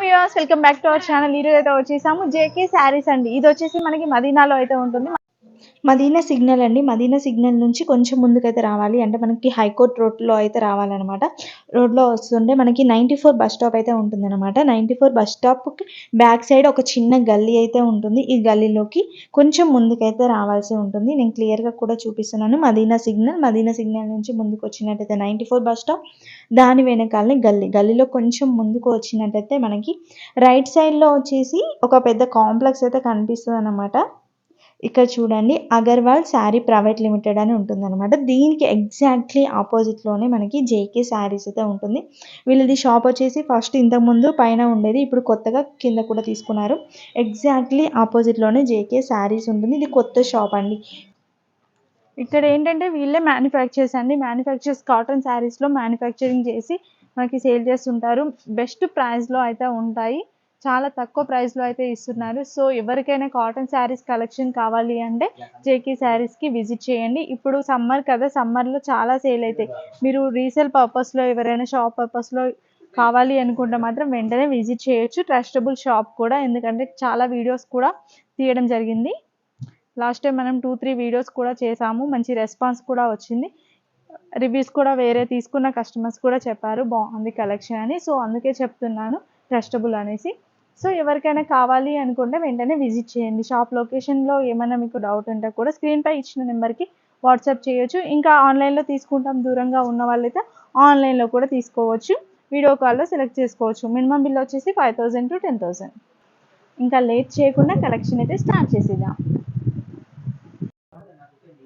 Hi viewers welcome back to our channel ఈరోజు అయితే వచ్చేసాము. జేకే శారీస్ అండి. ఇది వచ్చేసి మనకి మదీనాలో అయితే ఉంటుంది. మదీనా సిగ్నల్ అండి. మదీనా సిగ్నల్ నుంచి కొంచెం ముందుకైతే రావాలి. అంటే మనకి హైకోర్ట్ రోడ్లో అయితే రావాలన్నమాట. రోడ్లో వస్తుంటే మనకి నైంటీ ఫోర్ బస్ స్టాప్ అయితే ఉంటుందన్నమాట. నైంటీ ఫోర్ బస్ స్టాప్కి బ్యాక్ సైడ్ ఒక చిన్న గల్లీ అయితే ఉంటుంది. ఈ గల్లీలోకి కొంచెం ముందుకైతే రావాల్సి ఉంటుంది. నేను క్లియర్గా కూడా చూపిస్తున్నాను. మదీనా సిగ్నల్ మదీనా సిగ్నల్ నుంచి ముందుకు వచ్చినట్టయితే నైంటీ ఫోర్ బస్ స్టాప్ దాని వెనకాలనే గల్లీ. గల్లీలో కొంచెం ముందుకు వచ్చినట్టయితే మనకి రైట్ సైడ్లో వచ్చేసి ఒక పెద్ద కాంప్లెక్స్ అయితే కనిపిస్తుంది అనమాట ఇక్కడ చూడండి అగర్వాల్ శారీ ప్రైవేట్ లిమిటెడ్ అని ఉంటుందన్నమాట. దీనికి ఎగ్జాక్ట్లీ ఆపోజిట్లోనే మనకి జేకే శారీస్ అయితే ఉంటుంది. వీళ్ళది షాప్ వచ్చేసి ఫస్ట్ ఇంతకుముందు పైన ఉండేది ఇప్పుడు కొత్తగా కింద కూడా తీసుకున్నారు. ఎగ్జాక్ట్లీ ఆపోజిట్లోనే జేకే శారీస్ ఉంటుంది. ఇది కొత్త షాప్ అండి. ఇక్కడ ఏంటంటే వీళ్ళే మ్యానుఫ్యాక్చర్స్ అండి. మ్యానుఫ్యాక్చర్స్ కాటన్ శారీస్లో మ్యానుఫ్యాక్చరింగ్ చేసి మనకి సేల్ చేస్తుంటారు. బెస్ట్ ప్రైస్లో అయితే ఉంటాయి. చాలా తక్కువ ప్రైస్లో అయితే ఇస్తున్నారు. సో ఎవరికైనా కాటన్ శారీస్ కలెక్షన్ కావాలి అంటే జేకే శారీస్కి విజిట్ చేయండి. ఇప్పుడు సమ్మర్ కదా సమ్మర్లో చాలా సేల్ అవుతాయి మీరు రీసేల్ పర్పస్లో ఎవరైనా షాప్ పర్పస్లో కావాలి అనుకుంటే మాత్రం వెంటనే విజిట్ చేయొచ్చు. ట్రస్టబుల్ షాప్ కూడా ఎందుకంటే చాలా వీడియోస్ కూడా తీయడం జరిగింది. లాస్ట్ టైం మనం టూ త్రీ వీడియోస్ కూడా చేసాము. మంచి రెస్పాన్స్ కూడా వచ్చింది. రివ్యూస్ కూడా వేరే తీసుకున్న కస్టమర్స్ కూడా చెప్పారు బాగుంది కలెక్షన్ అని. సో అందుకే చెప్తున్నాను ట్రస్టబుల్ అనేసి. సో ఎవరికైనా కావాలి అనుకుంటే వెంటనే విజిట్ చేయండి. షాప్ లొకేషన్లో ఏమైనా మీకు డౌట్ ఉంటే కూడా స్క్రీన్పై ఇచ్చిన నెంబర్కి వాట్సాప్ చేయొచ్చు. ఇంకా ఆన్లైన్లో తీసుకుంటాం దూరంగా ఉన్న వాళ్ళైతే ఆన్లైన్లో కూడా తీసుకోవచ్చు. వీడియో కాల్లో సెలెక్ట్ చేసుకోవచ్చు. మినిమం బిల్ వచ్చేసి five thousand to ten thousand ఇంకా లేట్ చేయకుండా కలెక్షన్ అయితే స్టార్ట్ చేసేద్దాం.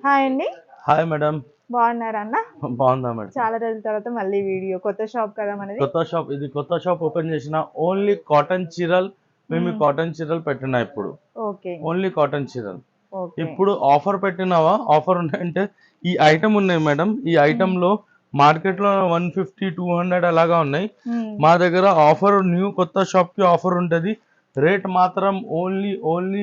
హాయ్ అండి. Hi madam. బాగున్నారా అన్న? బాగుందా మేడం. చాలా రోజుల తర్వాత మళ్ళీ వీడియో కొత్త షాప్ కదా మనది? కొత్త షాప్ ఇది కొత్త షాప్ ఓపెన్ చేసిన ఓన్లీ కాటన్ చీరలు మేము. కాటన్ చీరలు పెట్టినా ఇప్పుడు. ఓకే. ఓన్లీ కాటన్ చీరలు. ఇప్పుడు ఆఫర్ పెట్టినావా? ఆఫర్ ఉన్నాయంటే ఈ ఐటమ్ ఉన్నాయి మేడం. ఈ ఐటమ్లో మార్కెట్లో వన్ ఫిఫ్టీ టూ హండ్రెడ్ అలాగా ఉన్నాయి. మా దగ్గర ఆఫర్ న్యూ కొత్త షాప్కి ఆఫర్ ఉంటది. రేట్ మాత్రం only only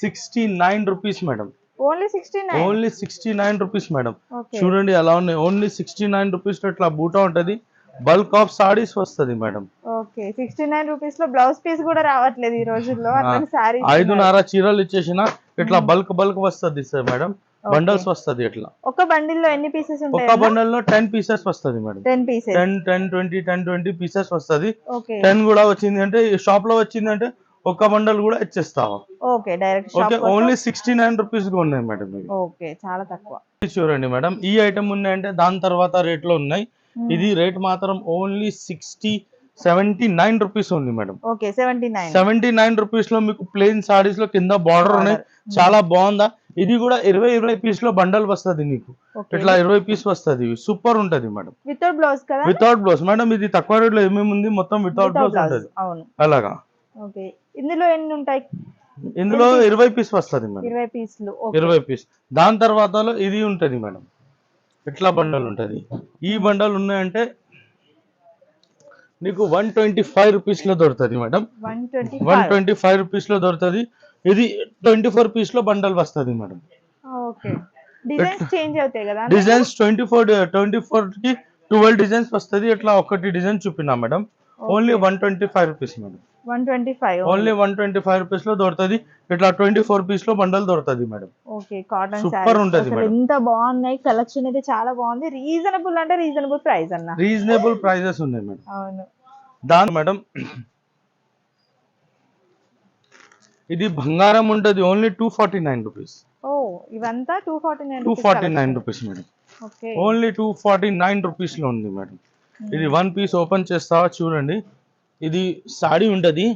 sixty nine rupees madam. Only sixty nine only sixty nine rupees madam చూడండి ఎలా ఉన్నాయి. ఓన్లీ సిక్స్టీ నైన్ రూపీస్ ఇట్లా బూటా ఉంటది. బల్క్ ఆఫ్ సారీస్ వస్తది మేడం ఓకే సిక్స్టీ నైన్ రూపీస్లో బ్లౌజ్ పీస్ కూడా రావట్లేదు ఈ రోజుల్లో. ఐదున్నర చీరలు ఇచ్చేసిన ఇట్లా బల్క్ బల్క్ వస్తది సార్ మేడం బండల్స్ వస్తది ఇట్లా. ఒక బండిల్లో ఎన్ని పీసెస్ ఒక బండల్లో టెన్ పీసెస్ వస్తది madam ten pieces ten ten twenty ten twenty pieces వస్తది. టెన్ కూడా వచ్చింది అంటే షాప్లో వచ్చింది అంటే ఒక బండల్ కూడా ఇచ్చేస్తావా? Okay direct okay only sixty nine రూపీస్గా ఉన్నాయి మేడం ఇవి. ఓకే చాలా తక్కువ. చూడండి మేడం ఈ ఐటమ్ ఉన్నాయంటే దాని తర్వాత రేట్లో ఉన్నాయి. ఇది రేట్ మాత్రం only sixty seventy nine rupees ఉంది madam. Okay seventy nine. Seventy nine రూపీస్లో మీకు ప్లెయిన్ సారీస్లో కింద బార్డర్ ఉన్నాయి. చాలా బాగుందా? ఇది కూడా ఇరవై ఇరవై పీస్లో బండల్ వస్తది నీకు. ఇట్లా ఇరవై పీస్ వస్తది సూపర్ ఉంటది మేడం. వితౌట్ బ్లౌజ్ కదా? Without blouse. మేడం ఇది తక్కువ రేట్లో ఏమేమి ఉంది మొత్తం వితౌట్ బ్లౌజ్. ఉంటది. అలాగా? ఓకే. ఇందులో ఎన్ని ఉంటాయి? ఇందులో ఇరవై పీస్ వస్తది మేడం ఇరవై పీస్లు ఇరవై పీస్ దాని తర్వాత ఇది ఉంటది మేడం ఇట్లా బండల్ ఉంటది. ఈ బండల్ ఉన్నాయంటే నీకు వన్ ట్వంటీ ఫైవ్ రూపీస్లో దొరుకుతుంది మేడం వన్ ట్వంటీ ఫైవ్ రూపీస్లో దొరుకుతుంది. ఇది ట్వంటీ ఫోర్ పీస్లో బండల్ వస్తుంది madam designs twenty four twenty ఫోర్కి ట్వెల్వ్ డిజైన్స్ వస్తుంది. ఇట్లా ఒకటి design చూపినా madam only one twenty five rupees madam. One twenty five only one twenty five రూపీస్లో దొరుకుతుంది. ఇట్లా ట్వంటీ ఫోర్ పీస్లో బండల్ దొరుకుతుంది మేడం. ఓకే కాటన్ Super ఉంటది. ఎంత బాగున్నాయి కలెక్షన్ అయితే చాలా బాగుంది. రీజనబుల్ అంటే రీజనబుల్ ప్రైస్ అన్న. రీజనబుల్ ప్రైజెస్ ఉన్నాయి మేడం. అవును. దాని మేడం ఇది బంగారం ఉంటుంది only two forty nine rupees. ఓ ఇవంతా two forty nine two forty nine rupees madam. Only two forty nine రూపీస్లో ఉంది మేడం. ఇది వన్ పీస్ ఓపెన్ చేస్తావా చూడండి. ఇది సాడీ ఉంటది.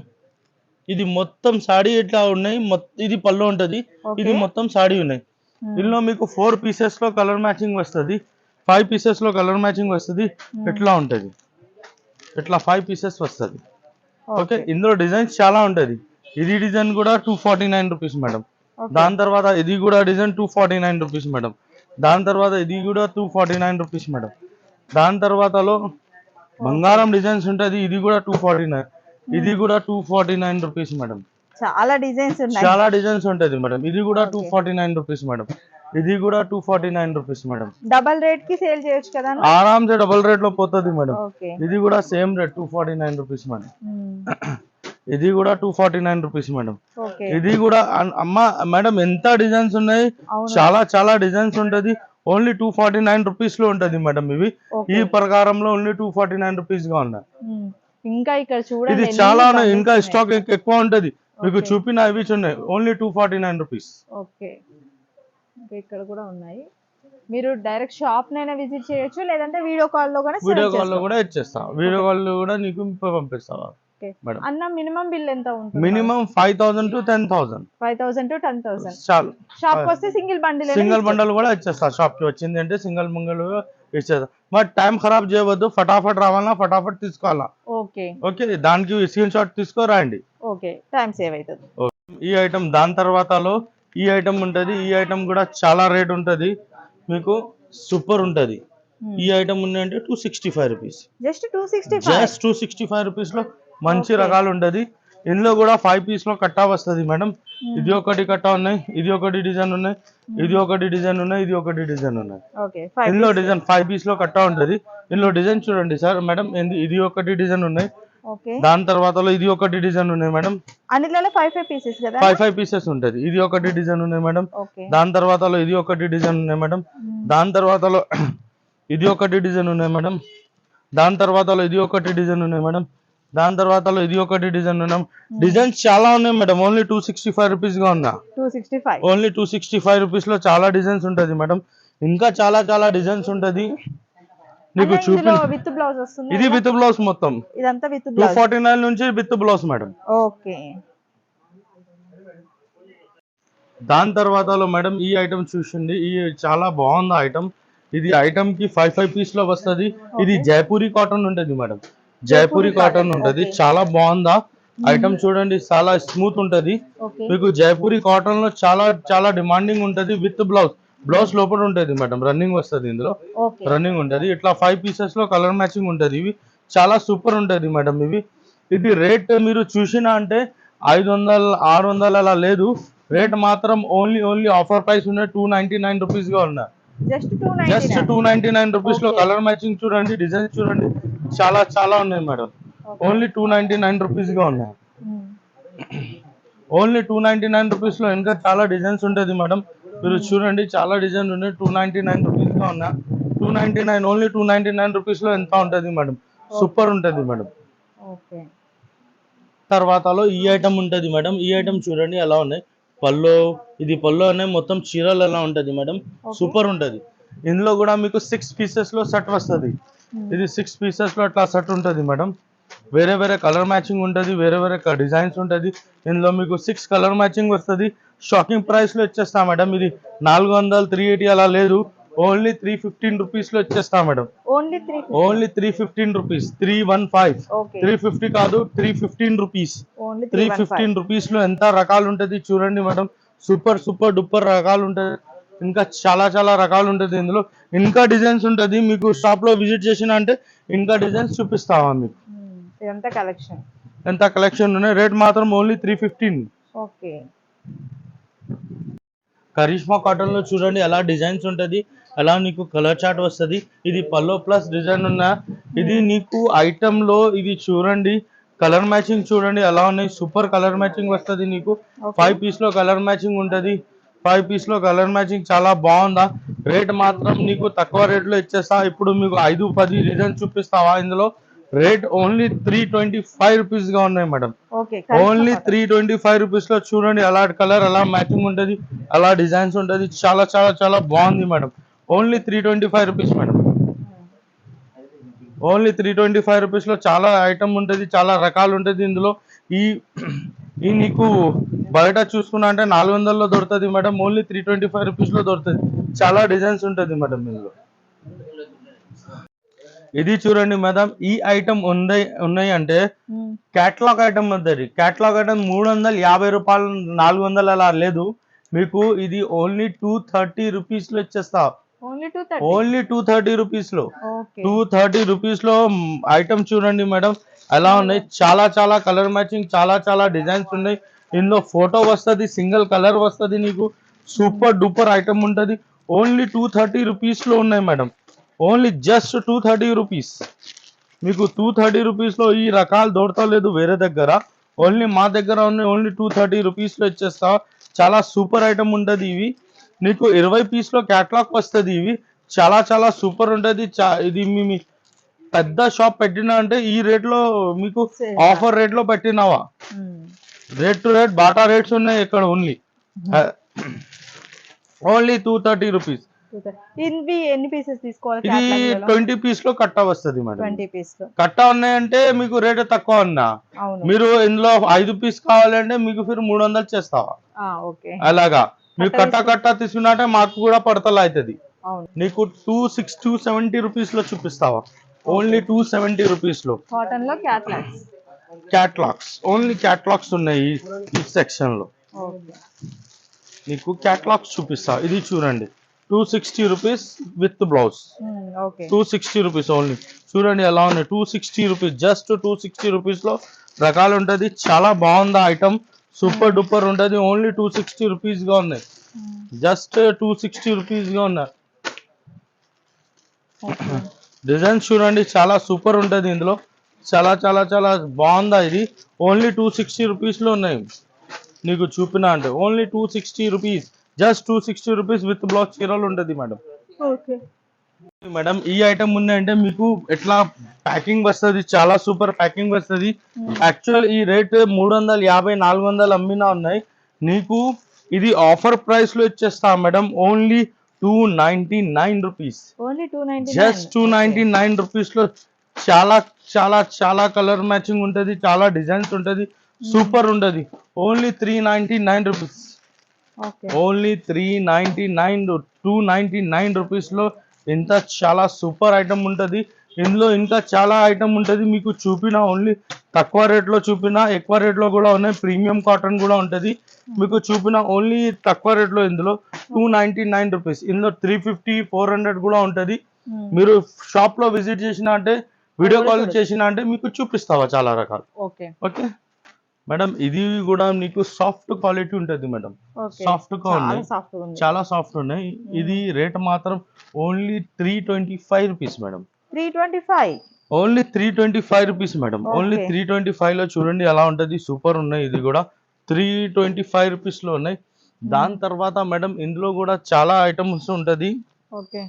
ఇది మొత్తం సాడీ ఇట్లా ఉన్నాయి? ఇది పళ్ళు ఉంటది. ఇది మొత్తం సాడీ ఉన్నాయి. ఇందులో మీకు ఫోర్ పీసెస్లో కలర్ మ్యాచింగ్ వస్తుంది. ఫైవ్ పీసెస్లో కలర్ మ్యాచింగ్ వస్తుంది. ఇట్లా ఉంటది? ఇట్లా ఫైవ్ పీసెస్ వస్తుంది. ఓకే. ఇందులో డిజైన్స్ చాలా ఉంటది. ఇది డిజైన్ కూడా two forty nine rupees madam దాని తర్వాత ఇది కూడా design two forty nine rupees madam దాని తర్వాత ఇది కూడా two forty nine rupees madam దాని తర్వాతలో బంగారం డిజైన్స్ ఉంటది ఇది కూడా టూ ఫార్టీ నైన్ ఇది కూడా two forty nine rupees madam చాలా డిజైన్స్ చాలా డిజైన్స్ ఉంటది మేడం ఇది కూడా two forty nine rupees madam ఇది కూడా two forty nine rupees madam double రేట్కి సేల్ చేయొచ్చు కదా ఆరామ్సే డబుల్ రేట్లో పోతుంది మేడం ఇది కూడా same rate two forty nine rupees madam ఇది కూడా two forty nine rupees madam ఇది కూడా అమ్మ మేడం ఎంత డిజైన్స్ ఉన్నాయి? చాలా చాలా డిజైన్స్ ఉంటది. ఓన్లీ టూ ఫార్టీ నైన్ రూపీస్లో ఉంటది మేడం ఇవి. ఈ ప్రకారంలో ఓన్లీ టూ ఫార్టీ నైన్ రూపీస్గా ఉన్నాయి. ఇంకా ఇక్కడ చూడండి ఇది చాలా ఇంకా. స్టాక్ ఎక్కువ ఉంటది. మీకు. చూపిన ఇవి ఉన్నాయి only two forty nine rupees. Okay. ఇంకా ఇక్కడ కూడా ఉన్నాయి. మీరు డైరెక్ట్ షాప్ నైనా విజిట్ చేయొచ్చు లేదంటే వీడియో కాల్లో కూడా వీడియో కాల్లో కూడా ఇచ్చేస్తా. వీడియో కాల్లో కూడా నీకు పంపిస్తా. అన్న మినిమం బిల్ ఎంత ఉంటుంది? Minimum five thousand to ten thousand. Five thousand to ten thousand. చాలు. షాప్ వస్తే సింగిల్ బండిల్ సింగిల్ బండల్ కూడా ఇచ్చేస్తా షాప్కి వచ్చింది అంటే సింగిల్ బండల్ ఇచ్చేస్తా మరి టైం ఖరాబ్ చేయవద్దు. ఫటాఫట్ రావాలా ఫటాఫట్ తీసుకోవాలా? ఓకే. ఓకే దానికి స్క్రీన్ షాట్ తీసుకోరండి. ఓకే టైం సేవ్ అవుతుంది ఈ ఐటమ్ దాని తర్వాతలో ఈ ఐటమ్ ఉంటది. ఈ ఐటమ్ కూడా చాలా రేట్ ఉంటది. మీకు సూపర్ ఉంటది. ఈ ఐటమ్ ఉన్నాయంటే two sixty five rupees. Just two sixty just two sixty five రూపీస్లో మంచి. రకాలు ఉంటది ఇందులో కూడా ఫైవ్ పీస్లో కట్టా వస్తది మేడం ఇది ఒకటి కట్టా ఉన్నాయి ఇది ఒకటి డిజైన్ ఉన్నాయి ఇది ఒకటి డిజైన్ ఉన్నాయి ఇది ఒకటి డిజైన్ ఉన్నాయి ఇందులో డిజైన్ ఫైవ్ పీస్లో కట్టా ఉంటది ఇందులో డిజైన్ చూడండి సార్ మేడం ఇది- ఒకటి డిజైన్ ఉన్నాయి దాని తర్వాతలో ఇది ఒకటి డిజైన్ ఉన్నాయి మేడం ఫైవ్ ఫైవ్ పీసెస్ ఉంటది ఇది ఒకటి డిజైన్ ఉన్నాయి మేడం దాని తర్వాతలో ఇది ఒకటి డిజైన్ ఉన్నాయి మేడం దాని తర్వాతలో ఇది ఒకటి డిజైన్ ఉన్నాయి మేడం దాని తర్వాతలో ఇది ఒకటి డిజైన్ ఉన్నాయి మేడం దాని తర్వాతలో ఇది ఒకటి డిజైన్ ఉన్నాయి డిజైన్స్ చాలా ఉన్నాయి madam. Only two sixty five రూపీస్గా ఉన్నా. Two sixty five only two sixty five రూపీస్లో చాలా డిజైన్స్ ఉంటది మేడం. ఇంకా చాలా చాలా డిజైన్స్ ఉంటది. నీకు చూపి విత్ బ్లౌజ్ వస్తుంది ఇది విత్ బ్లౌజ్ మొత్తం. ఇదంతా with two blouse? Forty nine నుంచి విత్ బ్లౌజ్ మేడం. ఓకే. దాని తర్వాతలో మేడం ఈ ఐటమ్ చూసింది. ఈ చాలా బాగుంది ఐటమ్ ఇది ఐటమ్కి ఫైవ్ ఫైవ్ పీస్లో వస్తది. ఇది జైపూరి కాటన్ ఉంటది మేడం. జైపూరి కాటన్ ఉంటది. చాలా బాగుందా? ఐటమ్ చూడండి చాలా స్మూత్ ఉంటది. మీకు జైపూరి కాటన్లో చాలా చాలా డిమాండింగ్ ఉంటది విత్ బ్లౌజ్ బ్లౌజ్ లోపల ఉంటది మేడం రన్నింగ్ వస్తది ఇందులో. రన్నింగ్ ఉంటది. ఇట్లా ఫైవ్ పీసెస్లో కలర్ మ్యాచింగ్ ఉంటది ఇవి. చాలా సూపర్ ఉంటది మేడం ఇవి. ఇది రేట్ మీరు చూసినా అంటే ఐదు వందలు ఆరు వందలు అలా లేదు. రేట్ మాత్రం ఓన్లీ ఓన్లీ ఆఫర్ ప్రైస్ ఉన్నాయి టూ నైన్టీ నైన్ రూపీస్గా ఉన్నాయి జస్ట్ టూ నైన్టీ నైన్ రూపీస్లో. కలర్ మ్యాచింగ్ చూడండి డిజైన్ చూడండి చాలా చాలా ఉన్నాయి madam. Only two ninety nine రూపీస్గా ఉన్నాయి. ఓన్లీ టూ నైన్టీ నైన్ రూపీస్లో ఇంకా చాలా డిజైన్స్ ఉంటది మేడం. మీరు చూడండి చాలా డిజైన్ ఉన్నాయి. టూ నైన్టీ నైన్ రూపీస్గా ఉన్నా two ninety nine only two ninety nine రూపీస్లో ఎంత ఉంటది మేడం? సూపర్ ఉంటది మేడం. ఓకే తర్వాతలో ఈ ఐటమ్ ఉంటది మేడం. ఈ ఐటమ్ చూడండి ఎలా ఉన్నాయి? పల్లో ఇది పల్లో అనే మొత్తం చీరలు ఎలా ఉంటది మేడం. సూపర్ ఉంటది. ఇందులో కూడా మీకు సిక్స్ పీసెస్లో సెట్ వస్తది. ఇది సిక్స్ పీసెస్లో అట్లా సెట్ ఉంటది మేడం. వేరే వేరే కలర్ మ్యాచింగ్ ఉంటది వేరే వేరే డిజైన్స్ ఉంటది. ఇందులో మీకు సిక్స్ కలర్ మ్యాచింగ్ వస్తది. షాకింగ్ ప్రైస్లో ఇచ్చేస్తా మేడం. ఇది నాలుగు వందలు త్రీ ఎయిటీ అలా లేదు. ఓన్లీ త్రీ ఫిఫ్టీన్ రూపీస్లో ఇచ్చేస్తా madam. Only three fifteen rupees three one five three fifty కాదు three fifteen rupees only three fifteen రూపీస్లో ఎంత రకాలు ఉంటది చూడండి మేడం. సూపర్ సూపర్ డూపర్ రకాలు ఉంటది. ఇంకా చాలా చాలా రకాలు ఉంటది ఇందులో. ఇంకా డిజైన్స్ ఉంటది. మీకు షాప్లో విజిట్ చేసిన అంటే ఇంకా డిజైన్స్ చూపిస్తావా మీకు? ఇదంతా కలెక్షన్ ఎంత కలెక్షన్ ఉన్నాయి? రేట్ మాత్రం only three fifteen okay Karishma కాటన్లో చూడండి ఎలా డిజైన్స్ ఉంటది అలా నీకు కలర్ చార్ట్ వస్తది. ఇది పల్లో ప్లస్ డిజైన్ ఉన్న ఇది నీకు ఐటమ్లో ఇది చూడండి కలర్ మ్యాచింగ్ చూడండి ఎలా ఉన్నాయి? సూపర్ కలర్ మ్యాచింగ్ వస్తది నీకు. ఫైవ్ పీస్లో కలర్ మ్యాచింగ్ ఉంటది. ఫైవ్ పీస్లో కలర్ మ్యాచింగ్ చాలా బాగుందా? రేట్ మాత్రం నీకు తక్కువ రేట్లో ఇచ్చేస్తా. ఇప్పుడు మీకు ఐదు పది డిజైన్ చూపిస్తావా ఇందులో? Rate only three twenty five రూపీస్గా ఉన్నాయి madam only three twenty five రూపీస్లో చూడండి అలా కలర్ అలా మ్యాచింగ్ ఉంటది అలా డిజైన్స్ ఉంటది. చాలా చాలా చాలా బాగుంది madam only three twenty five rupees madam only three twenty five రూపీస్లో చాలా ఐటమ్ ఉంటది చాలా రకాలు ఉంటది ఇందులో. ఈ ఈ నీకు బయట చూసుకున్నా అంటే నాలుగు వందల్లో దొరుకుతుంది madam only three twenty five రూపీస్లో దొరుకుతుంది. చాలా డిజైన్స్ ఉంటది మేడం ఇందులో. ఇది చూడండి మేడం ఈ ఐటమ్ ఉంది ఉన్నాయి అంటే క్యాటలాగ్ ఐటమ్ వద్దది క్యాటలాగ్ ఐటమ్ మూడు వందల యాభై రూపాయలు నాలుగు వందలు అలా లేదు. మీకు ఇది ఓన్లీ టూ థర్టీ రూపీస్లో ఇచ్చేస్తా. ఓన్లీ టూ థర్టీ రూపీస్లో. టూ థర్టీ రూపీస్లో ఐటమ్ చూడండి మేడం. ఎలా ఉన్నాయి? చాలా చాలా కలర్ మ్యాచింగ్ చాలా చాలా డిజైన్స్ ఉన్నాయి. ఇందులో ఫోటో వస్తది సింగిల్ కలర్ వస్తది నీకు. సూపర్ డూపర్ ఐటమ్ ఉంటది. ఓన్లీ టూ థర్టీ రూపీస్లో ఉన్నాయి madam. Only just two thirty rupees మీకు టూ థర్టీ రూపీస్లో ఈ రకాలు దొరకలేదు వేరే దగ్గర. ఓన్లీ మా దగ్గర ఉన్న ఓన్లీ టూ థర్టీ రూపీస్లో ఇచ్చేస్తా. చాలా సూపర్ ఐటమ్ ఉంటది ఇవి. నీకు ఇరవై పీస్లో క్యాట్లాగ్ వస్తుంది ఇవి. చాలా చాలా సూపర్ ఉంటది. ఇది మీ పెద్ద షాప్ పెట్టినా అంటే ఈ రేట్లో మీకు. ఆఫర్ రేట్లో పెట్టినావా. Rate to rate Bata rates ఉన్నాయి ఇక్కడ only only two thirty rupees ఇవి ఎన్ని పీసెస్ తీసుకోవాలి ఇది ట్వంటీ పీస్లో కట్ట వస్తుంది మేడం ట్వంటీ పీస్లో. కట్ట ఉన్నాయంటే మీకు రేట్ తక్కువ ఉన్నా మీరు ఇందులో ఐదు పీస్ కావాలంటే మీకు ఫిర్ మూడు వందలు చేస్తావా? ఓకే. అలాగా. మీరు కట్ట కట్ట తీసుకున్నట్టే మాకు కూడా పడతలు అవుతుంది. నీకు టూ సిక్స్ టూ సెవెంటీ రూపీస్లో చూపిస్తావా? ఓన్లీ టూ సెవెంటీ రూపీస్లో. కాటన్లో క్యాట్లాగ్స్ క్యాట్లాగ్స్ ఓన్లీ క్యాట్లాగ్స్ ఉన్నాయి ఈ- సెక్షన్లో. నీకు క్యాట్లాగ్స్ చూపిస్తా. ఇది చూడండి. Two sixty rupees with blouse two sixty rupees only చూడండి ఎలా ఉన్నాయి. Two sixty rupees just two sixty రూపీస్లో రకాలు ఉంటది. చాలా బాగుంది ఐటమ్ సూపర్ డూపర్ ఉంటది. ఓన్లీ టూ సిక్స్టీ రూపీస్గా ఉన్నాయి. జస్ట్ టూ సిక్స్టీ రూపీస్గా ఉన్నాయి. డిజైన్స్ చూడండి చాలా సూపర్ ఉంటది ఇందులో. చాలా చాలా చాలా బాగుందా ఇది. ఓన్లీ టూ సిక్స్టీ రూపీస్లో ఉన్నాయి. నీకు చూపిన అంటే only two sixty rupees. Just two sixty rupees with blouse చీరలు ఉంటది మేడం. ఓకే. మేడం ఈ ఐటమ్ ఉన్నాయంటే మీకు ఎట్లా ప్యాకింగ్ వస్తుంది? చాలా సూపర్ ప్యాకింగ్ వస్తుంది. యాక్చువల్ ఈ రేట్ మూడు వందల యాభై నాలుగు వందలు అమ్మినా ఉన్నాయి. నీకు ఇది ఆఫర్ ప్రైస్లో ఇచ్చేస్తా madam only two ninety nine rupees just two ninety nine రూపీస్లో చాలా చాలా చాలా కలర్ మ్యాచింగ్ ఉంటది చాలా డిజైన్స్ ఉంటది సూపర్ ఉంటది. Only three ninety nine rupees only three ninety nine two ninety nine రూపీస్లో ఇంత చాలా సూపర్ ఐటమ్ ఉంటుంది. ఇందులో ఇంకా చాలా ఐటమ్ ఉంటుంది. మీకు చూపిన ఓన్లీ తక్కువ రేట్లో చూపిన ఎక్కువ రేట్లో కూడా ఉన్నాయి. ప్రీమియం కాటన్ కూడా ఉంటుంది. మీకు చూపిన ఓన్లీ తక్కువ రేట్లో ఇందులో టూ నైన్టీ నైన్ రూపీస్ ఇందులో త్రీ ఫిఫ్టీ ఫోర్ హండ్రెడ్ కూడా ఉంటుంది. మీరు షాప్లో విజిట్ చేసిన అంటే వీడియో కాల్ చేసిన అంటే మీకు చూపిస్తావా చాలా రకాలు. ఓకే ఓకే మేడం ఇది కూడా నీకు సాఫ్ట్ క్వాలిటీ ఉంటుంది మేడం. సాఫ్ట్గా ఉన్నాయి. చాలా సాఫ్ట్ ఉన్నాయి. ఇది రేట్ మాత్రం only three twenty five rupees madam. Three twenty five? Only three twenty five rupees madam. Only. Three twenty ఫైవ్లో చూడండి ఎలా ఉంటది. సూపర్ ఉన్నాయి ఇది కూడా. త్రీ ట్వంటీ ఫైవ్ రూపీస్లో ఉన్నాయి. దాని తర్వాత మేడం ఇందులో కూడా చాలా ఐటమ్స్ ఉంటది. ఓకే.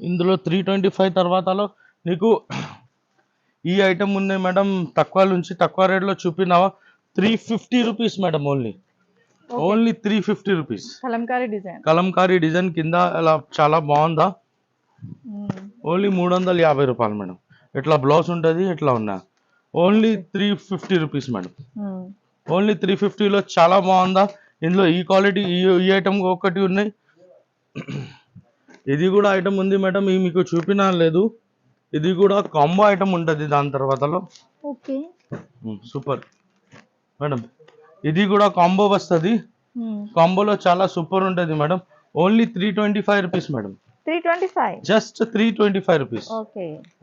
ఇందులో త్రీ ట్వంటీ ఫైవ్ తర్వాతలో నీకు ఈ ఐటమ్ ఉన్నాయి మేడం. తక్కువ నుంచి తక్కువ రేట్లో చూపినావా? Three fifty rupees madam only only three fifty rupees Kalamkari design. Kalamkari design కింద అలా చాలా బాగుందా? ఓన్లీ మూడు వందల యాభై రూపాయలు మేడం. ఇట్లా బ్లౌజ్ ఉంటుంది ఇట్లా ఉన్నా. Only three fifty rupees madam. Only three ఫిఫ్టీలో చాలా బాగుందా? ఇందులో ఈ క్వాలిటీ ఈ ఈ ఐటమ్ ఒకటి ఉన్నాయి. ఇది కూడా ఐటమ్ ఉంది మేడం. ఇది మీకు చూపినా లేదు. ఇది కూడా కాంబో ఐటమ్ ఉంటుంది దాని తర్వాతలో. ఓకే. సూపర్. మేడం ఇది కూడా కాంబో వస్తుంది. కాంబోలో చాలా సూపర్ ఉంటుంది madam. Only three twenty five rupees madam. Three twenty five just three twenty five rupees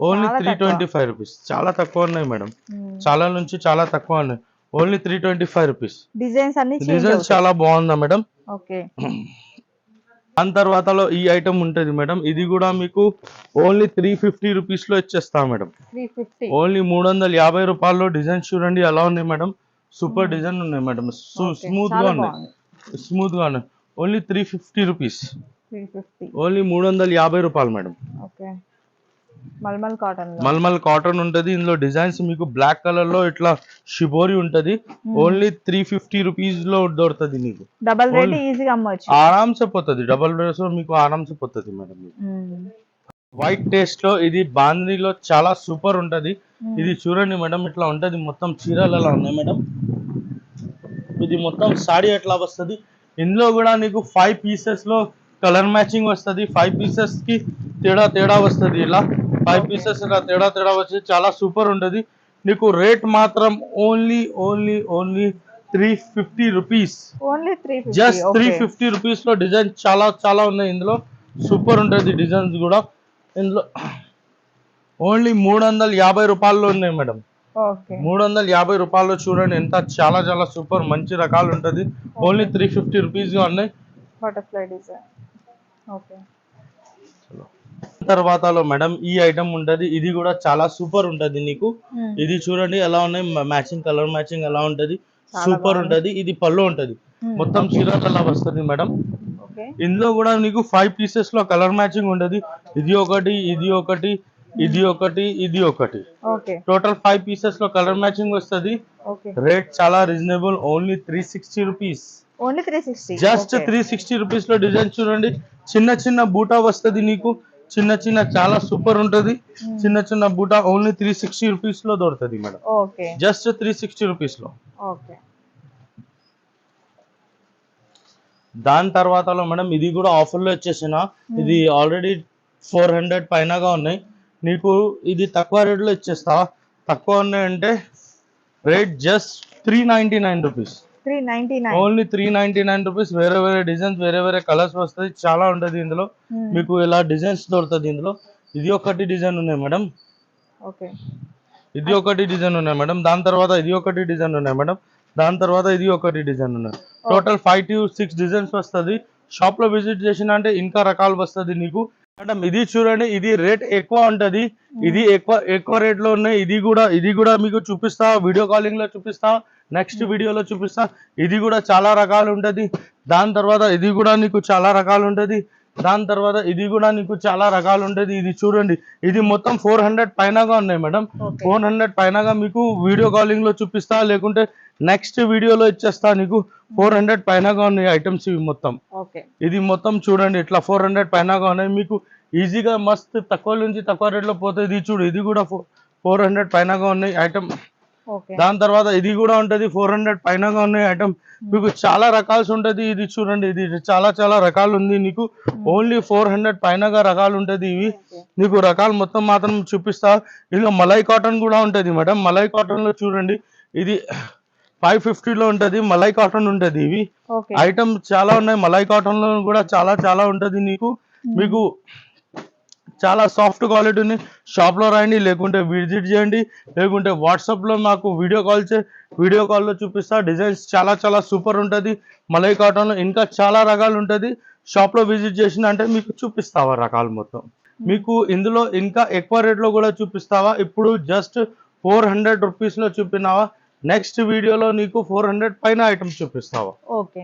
only three. Twenty five rupees చాలా తక్కువ ఉన్నాయి మేడం. చాలా నుంచి చాలా తక్కువ ఉన్నాయి. Only three twenty five rupees designs అన్ని డిజైన్ చాలా బాగుందా మేడం? ఓకే. దాని తర్వాతలో ఈ ఐటమ్ ఉంటుంది మేడం. ఇది కూడా మీకు ఓన్లీ త్రీ ఫిఫ్టీ రూపీస్లో ఇచ్చేస్తా మేడం. ఓన్లీ మూడు వందల యాభై రూపాయల్లో డిజైన్ చూడండి ఎలా ఉన్నాయి మేడం. సూపర్ డిజైన్ ఉన్నాయి మేడం. స్మూత్గా ఉన్నాయి. స్మూత్గా ఉన్నాయి. Only three fifty rupees only మూడు వందల యాభై రూపాయలు మేడం. ఓకే మల్మల్ కాటన్లో. మల్మల్ కాటన్ ఉంటది. ఇందులో డిజైన్స్ మీకు బ్లాక్ కలర్లో ఇట్లా షిబోరి ఉంటది. ఓన్లీ త్రీ ఫిఫ్టీ రూపీస్లో దొరుకుతుంది నీకు. డబల్ రేట్ ఈజీగా అమ్మవచ్చు ఆరామ్సే పోతుంది. డబల్ డ్రెస్ మీకు ఆరామ్సే పోతుంది మేడం వైట్ టేస్ట్లో ఇది బాంద్రీలో చాలా సూపర్ ఉంటది. ఇది చూడండి మేడం ఇట్లా ఉంటది. మొత్తం చీరలు అలా ఉన్నాయి మేడం. ఇది మొత్తం సాడీ ఎట్లా వస్తుంది? ఇందులో కూడా నీకు ఫైవ్ పీసెస్లో కలర్ మ్యాచింగ్ వస్తుంది. ఫైవ్ పీసెస్కి తేడా తేడా వస్తుంది. ఇలా ఫైవ్ పీసెస్ ఇలా తేడా తేడా వచ్చి చాలా సూపర్ ఉంటది నీకు రేట్ మాత్రం only only only three fifty rupees just three fifty రూపీస్లో డిజైన్ చాలా చాలా ఉన్నాయి ఇందులో. సూపర్ ఉంటుంది డిజైన్స్ కూడా. ఇందులో ఓన్లీ మూడు వందల యాభై రూపాయల్లో ఉన్నాయి మేడం. మూడు వందల యాభై రూపాయల్లో చూడండి ఎంత చాలా చాలా సూపర్ మంచి రకాలు ఉంటుంది. ఓన్లీ త్రీ ఫిఫ్టీ రూపీస్గా ఉన్నాయి. బటర్ఫ్లై డిజైన్ ఓకే తర్వాతలో మేడం ఈ ఐటమ్ ఉంటది ఇది కూడా చాలా సూపర్ ఉంటది నీకు. ఇది చూడండి ఎలా ఉన్నాయి మ్యాచింగ్ కలర్ మ్యాచింగ్ ఎలా ఉంటది. సూపర్. ఉంటది ఇది పళ్ళు ఉంటది. మొత్తం చీర అలా వస్తుంది మేడం. ఇందులో కూడా నీకు ఫైవ్ పీసెస్లో కలర్ మ్యాచింగ్ ఉంటది. ఇది ఒకటి ఇది ఒకటి ఇది ఒకటి ఇది ఒకటి. టోటల్ ఫైవ్ పీసెస్లో కలర్ మ్యాచింగ్ వస్తది. రేట్ చాలా reasonable only three sixty rupees only three sixty just three sixty రూపీస్లో డిజైన్ చూడండి. చిన్న చిన్న బూటా వస్తది నీకు. చిన్న చిన్న చాలా సూపర్ ఉంటది. చిన్న చిన్న బూటా ఓన్లీ త్రీ సిక్స్టీ రూపీస్లో దొరుకుతుంది మేడం. జస్ట్ త్రీ సిక్స్టీ రూపీస్లో. దాని తర్వాతలో మేడం ఇది కూడా ఆఫర్లో వచ్చేసిన ఇది ఆల్రెడీ ఫోర్ హండ్రెడ్ పైనగా ఉన్నాయి. నీకు ఇది తక్కువ రేట్లో ఇచ్చేస్తా. తక్కువ ఉన్నాయంటే rate just three ninety nine rupees only three ninety nine rupees వేరే వేరే డిజైన్స్ వేరే వేరే కలర్స్ వస్తాయి చాలా ఉంటది ఇందులో. మీకు ఇలా డిజైన్స్ దొరుకుతుంది ఇందులో. ఇది ఒకటి డిజైన్ ఉన్నాయి మేడం ఓకే ఇది ఒకటి డిజైన్ ఉన్నాయి మేడం దాని తర్వాత ఇది ఒకటి డిజైన్ ఉన్నాయి మేడం దాని తర్వాత ఇది ఒకటి డిజైన్ ఉన్నాయి. Total five to six designs వస్తుంది. షాప్లో విజిట్ చేసిన అంటే ఇంకా రకాలు వస్తుంది నీకు. మేడం ఇది చూడండి ఇది రేట్ ఎక్కువ ఉంటది. ఇది ఎక్కువ ఎక్కువ రేట్లో ఉన్నాయి. ఇది కూడా ఇది కూడా మీకు చూపిస్తా వీడియో కాలింగ్లో చూపిస్తా. నెక్స్ట్ వీడియోలో చూపిస్తా. ఇది కూడా చాలా రకాలు ఉంటది. దాని తర్వాత ఇది కూడా నీకు చాలా రకాలు ఉంటది. దాని తర్వాత ఇది కూడా నీకు చాలా రకాలు ఉంటది. ఇది చూడండి. ఇది మొత్తం ఫోర్ హండ్రెడ్ పైనగా ఉన్నాయి మేడం. ఫోర్ హండ్రెడ్ పైనగా మీకు వీడియో కాలింగ్లో చూపిస్తా. లేకుంటే నెక్స్ట్ వీడియోలో ఇచ్చేస్తా నీకు. ఫోర్ హండ్రెడ్ పైనగా ఉన్నాయి ఐటమ్స్ ఇవి మొత్తం. ఇది మొత్తం చూడండి. ఇట్లా ఫోర్ హండ్రెడ్ పైనగా ఉన్నాయి. మీకు ఈజీగా మస్త్ తక్కువ నుంచి తక్కువ రేట్లో పోతే ఇది చూడు. ఇది కూడా ఫోర్ హండ్రెడ్ పైనగా ఉన్నాయి. ఐటమ్ దాని తర్వాత ఇది కూడా ఉంటది ఫోర్ హండ్రెడ్ పైనగా ఉన్నాయి ఐటమ్. మీకు చాలా రకాల్స్ ఉంటది ఇది చూడండి ఇది చాలా చాలా రకాలు ఉంది నీకు. ఓన్లీ ఫోర్ హండ్రెడ్ పైనగా రకాలు ఉంటది ఇవి. నీకు రకాలు మొత్తం మాత్రం చూపిస్తా. ఇందులో మలై కాటన్ కూడా ఉంటది మేడం. మలై కాటన్లో చూడండి ఇది ఫైవ్ ఫిఫ్టీలో ఉంటది మలై కాటన్ ఉంటది ఇవి. ఐటమ్ చాలా ఉన్నాయి మలై కాటన్లో కూడా చాలా చాలా ఉంటది నీకు. మీకు చాలా సాఫ్ట్ క్వాలిటీ ఉంది. షాప్లో రాయండి లేకుంటే విజిట్ చేయండి. లేకుంటే వాట్సాప్లో మాకు వీడియో కాల్ చే వీడియో కాల్లో చూపిస్తా. డిజైన్స్ చాలా చాలా సూపర్ ఉంటది. మలై కాటన్లో ఇంకా చాలా రకాలు ఉంటది. షాప్లో విజిట్ చేసిన అంటే మీకు చూపిస్తావా రకాలు మొత్తం? మీకు ఇందులో ఇంకా ఎక్కువ రేట్లో కూడా చూపిస్తావా? ఇప్పుడు జస్ట్ ఫోర్ హండ్రెడ్ రూపీస్లో చూపినావా నెక్స్ట్ వీడియోలో నీకు ఫోర్ హండ్రెడ్ పైన ఐటమ్స్ చూపిస్తావా? ఓకే